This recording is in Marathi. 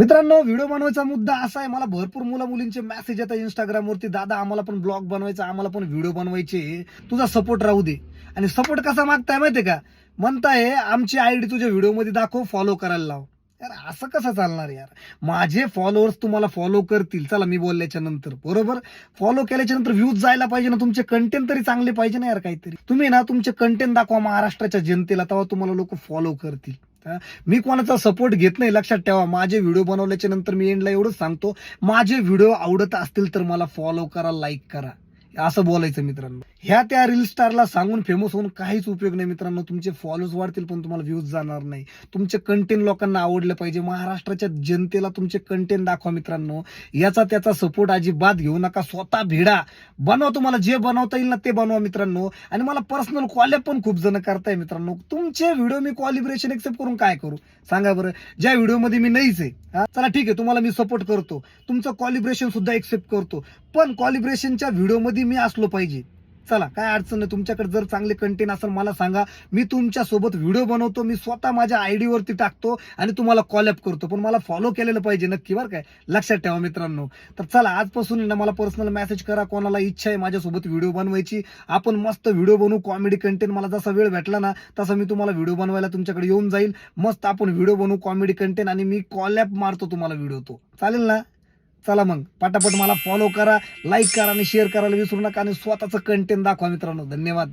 मित्रांनो व्हिडिओ बनवायचा मुद्दा असा आहे मला भरपूर मुलं मुलींचे मेसेज येतात इंस्टाग्रामवरती दादा आम्हाला पण ब्लॉग बनवायचा आम्हाला पण व्हिडिओ बनवायचे तुझा सपोर्ट राहू दे. आणि सपोर्ट कसा मागताय माहितीये का? म्हणताय आमची आयडी तुझ्या व्हिडिओमध्ये दाखव फॉलो करायला लाव. यार असं कसं चालणार यार? माझे फॉलोअर्स तुम्हाला फॉलो करतील. चला मी बोलल्याच्या नंतर. बरोबर? फॉलो केल्याच्यानंतर व्ह्यूज जायला पाहिजे ना तुमचे कंटेंट तरी चांगले पाहिजे ना यार काहीतरी. तुम्ही ना तुमचे कंटेंट दाखवा महाराष्ट्राच्या जनतेला तेव्हा तुम्हाला लोक फॉलो करतील. मी कोणाचा सपोर्ट घेत नाही लक्षात ठेवा. माझे व्हिडिओ बनवल्याच्या नंतर मी एंडला एवढंच सांगतो. माझे व्हिडिओ आवडत असतील तर मला फॉलो करा लाईक करा. असं बोलायचं मित्रांनो. ह्या त्या रील स्टारला सांगून फेमस होऊन काहीच उपयोग नाही मित्रांनो. तुमचे फॉलोज वाढतील पण तुम्हाला व्ह्यूज जाणार नाही. तुमचे कंटेंट लोकांना आवडले पाहिजे. महाराष्ट्राच्या जनतेला तुमचे कंटेंट दाखवा मित्रांनो. याचा त्याचा सपोर्ट अजिबात घेऊ नका. स्वतः भिडा. बनवा तुम्हाला जे बनवता येईल ना ते बनवा मित्रांनो. आणि मला पर्सनल कॉल पण खूप जण करताय मित्रांनो. तुमचे व्हिडिओ मी कॉलिब्रेशन एक्सेप्ट करून काय करू? सांगा बरं. ज्या व्हिडिओमध्ये मी नाहीच आहे हा, चला ठीक आहे. तुम्हाला मी सपोर्ट करतो. तुमचं कॉलिब्रेशन सुद्धा एक्सेप्ट करतो. पण कॉलिब्रेशनच्या व्हिडिओमध्ये मी असलो पाहिजे. चला काय अडचण नाही. तुमच्याकडे जर चांगले कंटेंट असेल मला सांगा. मी तुमच्यासोबत व्हिडिओ बनवतो. मी स्वतः माझ्या आयडी वरती टाकतो आणि तुम्हाला कॉलअप करतो. पण मला फॉलो केलेलं पाहिजे नक्की बरं काय लक्षात ठेवा मित्रांनो. तर चला आजपासून ना मला पर्सनल मेसेज करा. कोणाला इच्छा आहे माझ्यासोबत व्हिडिओ बनवायची. आपण मस्त व्हिडिओ बनवू. कॉमेडी कंटेंट मला जसा वेळ भेटला ना तसा मी तुम्हाला व्हिडिओ बनवायला तुमच्याकडे येऊन जाईल. मस्त आपण व्हिडिओ बनवू कॉमेडी कंटेंट आणि मी कॉलॅप मारतो तुम्हाला व्हिडिओ तो. चालेल ना? चला मग. पटापट मला फॉलो करा लाईक करा आणि शेअर करायला विसरू नका आणि स्वतःचं कंटेंट दाखवा मित्रांनो. धन्यवाद.